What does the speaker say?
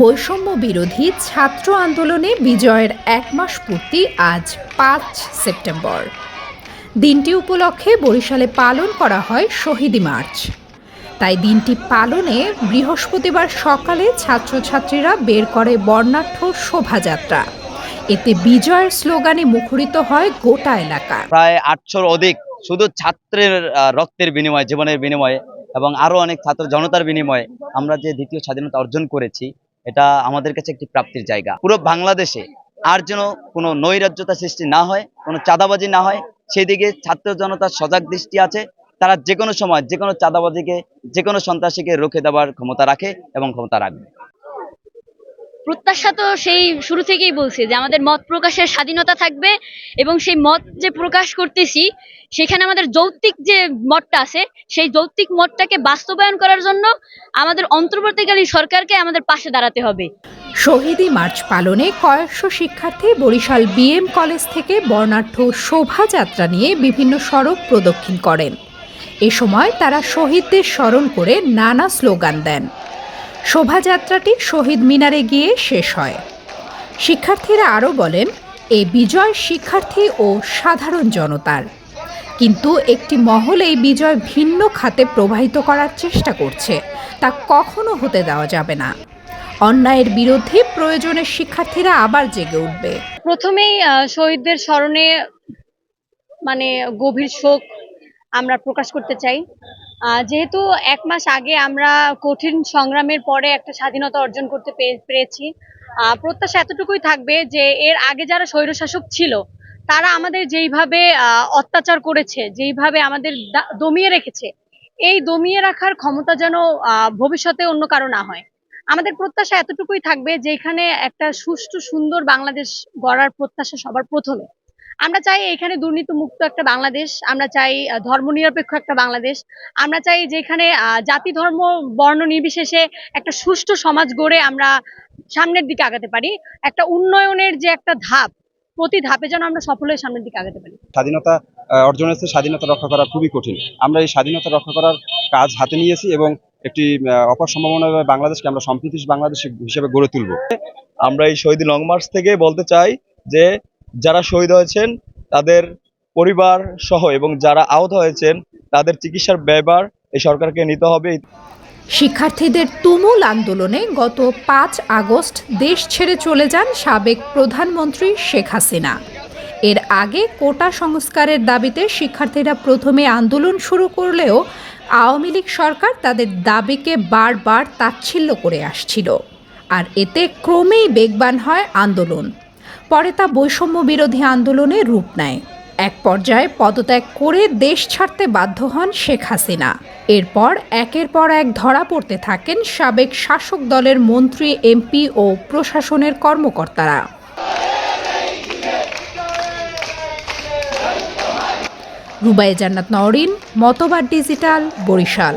বৈষম্য বিরোধী ছাত্র আন্দোলনে বিজয়ের এক মাস পূর্তি আজ পাঁচ সেপ্টেম্বর। দিনটি উপলক্ষে বরিশালে পালন করা হয় শহীদি মার্চ। তাই দিনটি পালনে বৃহস্পতিবার সকালে ছাত্রছাত্রীরা বের করে বর্ণাঢ্য শোভাযাত্রা। এতে বিজয়ের স্লোগানে মুখরিত হয় গোটা এলাকা। প্রায় আটশোর অধিক শুধু ছাত্রের রক্তের বিনিময়ে, জীবনের বিনিময়ে এবং আরও অনেক ছাত্র জনতার বিনিময়ে আমরা যে দ্বিতীয় স্বাধীনতা অর্জন করেছি এটা আমাদের কাছে একটি প্রাপ্তির জায়গা। পুরো বাংলাদেশে আর যেন কোনো নৈরাজ্যতা সৃষ্টি না হয়, কোনো চাঁদাবাজি না হয়, সেদিকে ছাত্র জনতার সজাগ দৃষ্টি আছে। তারা যে কোনো সময় যে কোনো চাঁদাবাজিকে যে কোনো সন্ত্রাসীকে রুখে দেওয়ার ক্ষমতা রাখে এবং ক্ষমতা রাখবে। প্রত্যাশা তো সেই শুরু থেকেই বলছি যে আমাদের মত প্রকাশের স্বাধীনতা থাকবে এবং সেই মত যে প্রকাশ করতেছি, সেখানে আমাদের যৌক্তিক যে মতটা আছে, সেই যৌক্তিক মতটাকে বাস্তবায়ন করার জন্য আমাদের অন্তর্বর্তীকালীন সরকারকে আমাদের পাশে দাঁড়াতে হবে। শহীদি মার্চ পালনে কয়েকশো শিক্ষার্থী বরিশাল বিএম কলেজ থেকে বর্ণাঢ্য শোভাযাত্রা নিয়ে বিভিন্ন সড়ক প্রদক্ষিণ করেন। এ সময় তারা শহীদদের স্মরণ করে নানা স্লোগান দেন। শোভাযাত্রাটি শহীদ মিনারে গিয়ে শেষ হয়। শিক্ষার্থীরা আরও বলেন, এ বিজয় শিক্ষার্থী ও সাধারণ জনতার। কিন্তু একটি মহল এই বিজয় ভিন্ন খাতে প্রবাহিত করার চেষ্টা করছে, তা কখনো হতে দেওয়া যাবে না। অন্যায়ের বিরুদ্ধে প্রয়োজনে শিক্ষার্থীরা আবার জেগে উঠবে। প্রথমেই শহীদদের স্মরণে মানে গভীর শোক আমরা প্রকাশ করতে চাই। যেহেতু এক মাস আগে আমরা কঠিন সংগ্রামের পরে একটা স্বাধীনতা অর্জন করতে পেরেছি প্রত্যাশা এতটুকুই থাকবে যে এর আগে যারা স্বৈরশাসক ছিল, তারা আমাদের যেইভাবে অত্যাচার করেছে, যেইভাবে আমাদের দমিয়ে রেখেছে, এই দমিয়ে রাখার ক্ষমতা যেন ভবিষ্যতে অন্য কারও না হয়। আমাদের প্রত্যাশা এতটুকুই থাকবে যেখানে একটা সুষ্ঠু, সুন্দর বাংলাদেশ গড়ার প্রত্যাশা সবার প্রথমে। আমরা চাই এখানে দুর্নীতি মুক্ত একটা বাংলাদেশ আমরা চাই আহ, ধর্মনিরপেক্ষ একটা বাংলাদেশ আমরা চাই যেখানে জাতি ধর্ম বর্ণ নির্বিশেষে একটা সুষ্ঠু সমাজ গড়ে আমরা সামনের দিকে আগাতে পারি। একটা উন্নয়নের যে একটা ধাপ প্রতি ধাপে যেন আমরা সফল হয়ে সামনের দিকে আগাতে পারি। স্বাধীনতা অর্জনের স্বাধীনতা রক্ষা করা খুবই কঠিন। আমরা এই স্বাধীনতা রক্ষা করার কাজ হাতে নিয়েছি এবং একটি অপার সম্ভাবনা বাংলাদেশকে আমরা সম্প্রীতি বাংলাদেশ হিসেবে গড়ে তুলব। আমরা এই শহীদ লং মার্চ থেকে বলতে চাই যে যারা শহীদ হয়েছেন, তাদের পরিবার সহ এবং যারা আহত হয়েছেন, তাদের চিকিৎসার ব্যয়ভার এই সরকারকে নিতে হবে। শিক্ষার্থীদের তুমুল আন্দোলনে গত পাঁচ আগস্ট দেশ ছেড়ে চলে যান সাবেক প্রধানমন্ত্রী শেখ হাসিনা। এর আগে কোটা সংস্কারের দাবিতে শিক্ষার্থীরা প্রথমে আন্দোলন শুরু করলেও আওয়ামী লীগ সরকার তাদের দাবিকে বারবার তাচ্ছিল্য করে আসছিল। আর এতে ক্রমেই বেগবান হয় আন্দোলন। পরে তা বৈষম্য বিরোধী আন্দোলনে রূপ নেয়। এক পর্যায়ে পদত্যাগ করে দেশ ছাড়তে বাধ্য হন শেখ হাসিনা। এরপর একের পর এক ধরা পড়তে থাকেন সাবেক শাসক দলের মন্ত্রী, এমপি ও প্রশাসনের কর্মকর্তারা। রুবাই জান্নাত নওরিন মতবাদ ডিজিটাল, বরিশাল।